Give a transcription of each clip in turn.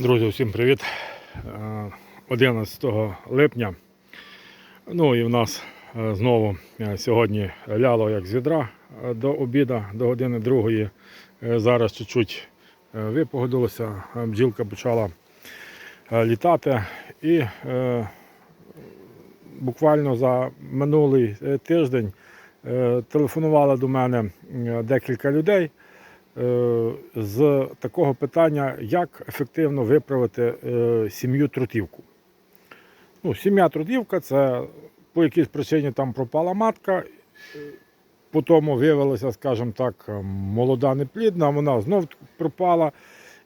Друзі, всім привіт. Е, 11 липня. Ну і в нас е, знову е, сьогодні ляло як з відра е, до обіда, до години другої. Е, Зараз чуть-чуть е, випогодилося, е, бджілка почала е, літати. І е, буквально за минулий е, тиждень е, телефонувало до мене е, декілька людей е, з такого питання, як ефективно виправити е, сім'ю трутівку. Ну, сім'я трутівка це по якійсь причині там пропала матка, е, потім виявилося, скажімо так, молода неплідна, вона знов пропала.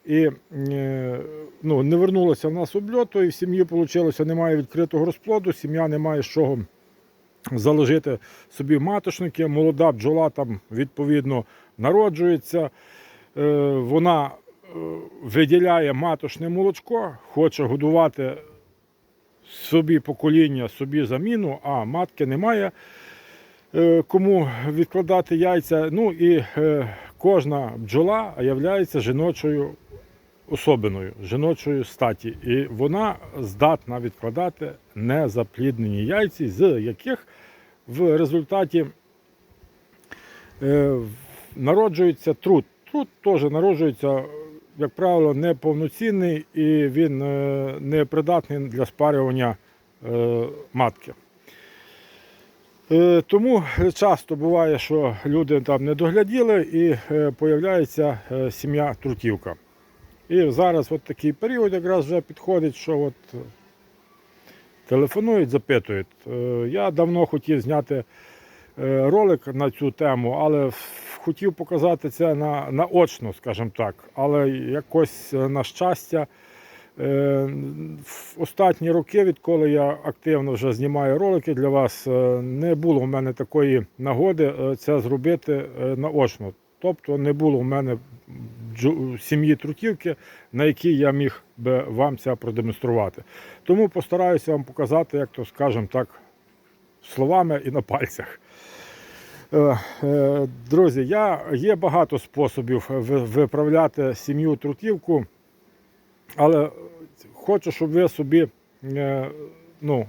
І е, ну, не вернулося в нас обльоту, і в сім'ї вийшло, немає відкритого розплоду, сім'я не має з чого заложити собі маточники. Молода бджола там відповідно народжується. Е, Вона е, виділяє маточне молочко, хоче годувати собі покоління, собі заміну, а матки немає. е, Кому відкладати яйця. Ну і кожна бджола є жіночою особиною, жіночої статі. І вона здатна відкладати незапліднені яйці, з яких в результаті народжується труд. Труд теж народжується, як правило, неповноцінний і він е, не придатний для спарювання е, матки. Е, Тому часто буває, що люди там не догляділи і появляється е, сім'я трутівка. І зараз от такий період якраз вже підходить, що от телефонують, запитують. Я давно хотів зняти ролик на цю тему, але хотів показати це на, наочно, скажімо так. Але якось е, на щастя, е, в останні роки, відколи я активно вже знімаю ролики для вас, е, не було в мене такої нагоди це зробити наочно. Тобто не було в мене сім'ї трутівки, на якій я міг би вам це продемонструвати. Тому постараюся вам показати, як то скажемо так, словами і на пальцях. Е, е, Друзі, я, є багато способів виправляти сім'ю трутівку, але хочу, щоб ви собі е, ну,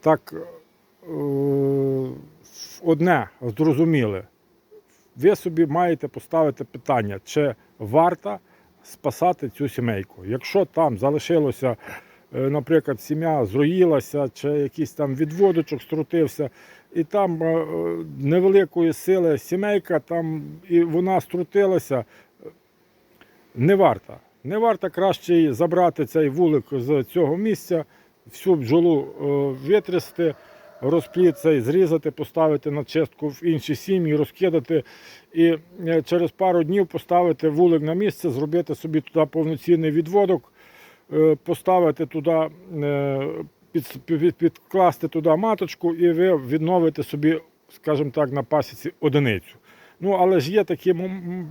так одне зрозуміли. Ви собі маєте поставити питання, чи варто спасати цю сімейку. Якщо там залишилося, наприклад, сім'я зроїлася, чи якийсь там відводочок струтився, і там е, е, невеликої сили сімейка, там і вона струтилася, е, не варто. Не варто краще забрати цей вулик з цього місця, всю бджолу е, витрясти, розплід цей зрізати, поставити на чистку в інші сім'ї, розкидати і е, через пару днів поставити вулик на місце, зробити собі туди повноцінний відводок, е, поставити туди, е, під, під, підкласти туди маточку, і ви відновите собі, скажімо так, на пасіці одиницю. Ну, але ж є такі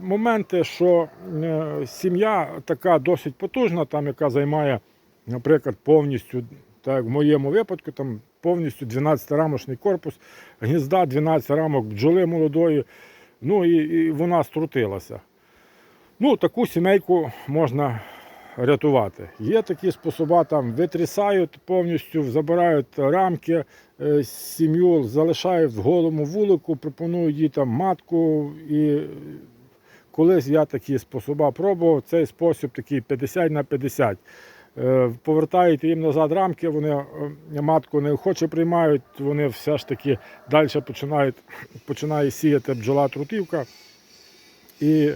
моменти, що е, сім'я така досить потужна, там, яка займає, наприклад, повністю, так в моєму випадку, там повністю 12-рамочний корпус, гнізда, 12 рамок бджоли молодої, ну і, і вона струтилася. Ну, таку сімейку можна рятувати. Є такі способи, там витрясають повністю, забирають рамки, е, сім'ю залишають в голому вулику, пропонують їй там матку. І колись я такі способи пробував. Цей спосіб такий 50 на 50. Е, Повертаєте їм назад рамки, вони е, матку неохоче приймають, вони все ж таки далі починають починає сіяти бджола трутівка. І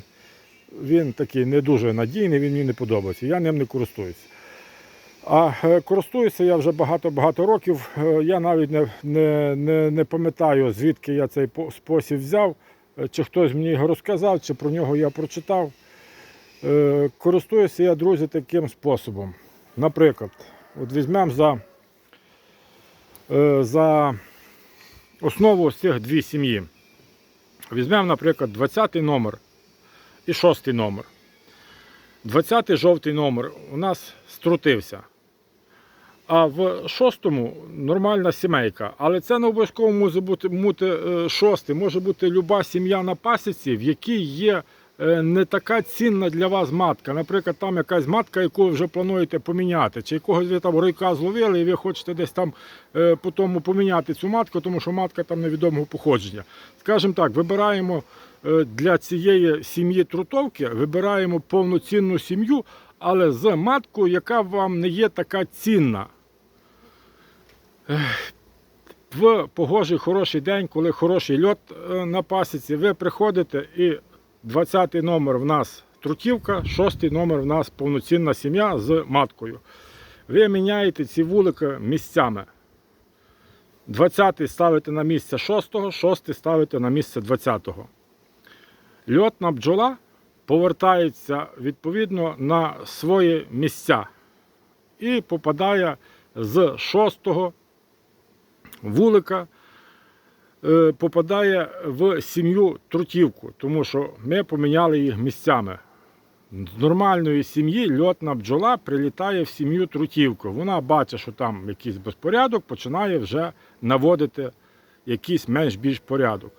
він такий не дуже надійний, він мені не подобається. Я ним не користуюся. А е, користуюся я вже багато-багато років. Е, Я навіть не, не, не, не пам'ятаю, звідки я цей спосіб взяв, е, чи хтось мені його розказав, чи про нього я прочитав. Користуюся я, друзі, таким способом. Наприклад, от візьмемо за, за основу цих дві сім'ї. Візьмемо, наприклад, 20 номер і 6 номер. 20 жовтий номер у нас струтився. А в шостому нормальна сімейка. Але це не обов'язково може бути, бути е, шостий. Може бути люба сім'я на пасіці, в якій є е, не така цінна для вас матка. Наприклад, там якась матка, яку ви вже плануєте поміняти, чи якогось ви там ройка зловили, і ви хочете десь там е, по тому поміняти цю матку, тому що матка там невідомого походження. Скажімо так, вибираємо для цієї сім'ї трутовки, вибираємо повноцінну сім'ю, але з маткою, яка вам не є така цінна. В погожий хороший день, коли хороший льот е, на пасіці, ви приходите і 20-й номер в нас трутівка, 6-й номер в нас повноцінна сім'я з маткою. Ви міняєте ці вулики місцями. 20-й ставите на місце 6-го, 6-й ставите на місце 20-го. Льотна бджола повертається відповідно на свої місця і попадає з 6-го вулика е, попадає в сім'ю трутівку, тому що ми поміняли їх місцями. З нормальної сім'ї льотна бджола прилітає в сім'ю трутівку. Вона бачить, що там якийсь безпорядок, починає вже наводити якийсь менш-більш порядок.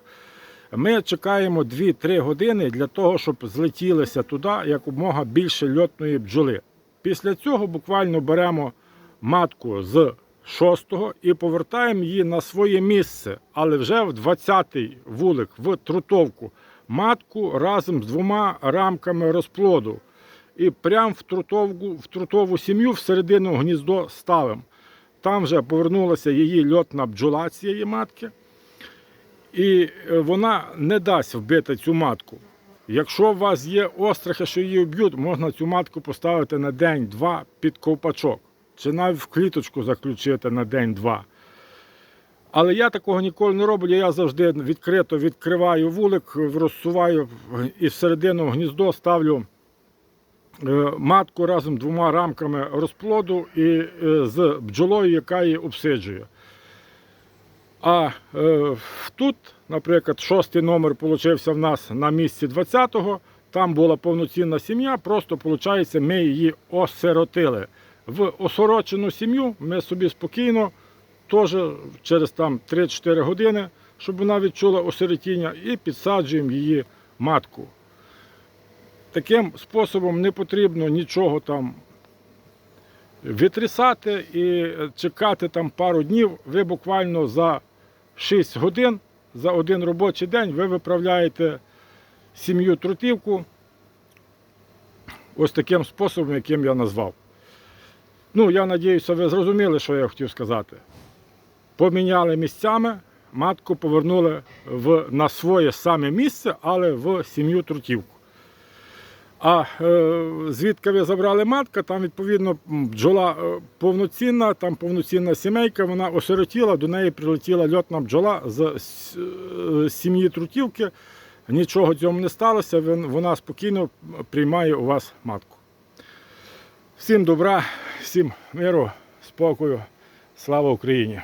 Ми чекаємо 2-3 години для того, щоб злетілися туди якомога більше льотної бджоли. Після цього буквально беремо матку з 6-го і повертаємо її на своє місце, але вже в 20-й вулик, в трутовку. Матку разом з двома рамками розплоду. І прямо в трутовку, в трутову сім'ю всередину гніздо ставимо. Там вже повернулася її льотна бджола цієї матки. І е, вона не дасть вбити цю матку. Якщо у вас є острахи, що її вб'ють, можна цю матку поставити на день-два під ковпачок. Чи навіть в кліточку заключити на день-два. Але я такого ніколи не роблю. Я завжди відкрито відкриваю вулик, розсуваю і всередину гніздо ставлю е, матку разом з двома рамками розплоду і е, з бджолою, яка її обсиджує. А е, тут, наприклад, шостий номер получився в нас на місці 20-го. Там була повноцінна сім'я, просто виходить, ми її осиротили. В осорочену сім'ю ми собі спокійно, теж через там 3-4 години, щоб вона відчула осиротіння, і підсаджуємо її матку. Таким способом не потрібно нічого там витрісати і чекати там пару днів. Ви буквально за 6 годин, за один робочий день ви виправляєте сім'ю трутівку ось таким способом, яким я назвав. Ну, я надіюся, ви зрозуміли, що я хотів сказати. Поміняли місцями, матку повернули в, на своє саме місце, але в сім'ю трутівку. А е, звідки ви забрали матка, там відповідно бджола е, повноцінна, там повноцінна сімейка, вона осиротіла, до неї прилетіла льотна бджола з е, сім'ї трутівки. Нічого цьому не сталося, вона спокійно приймає у вас матку. Всім добра, всім миру, спокою, слава Україні!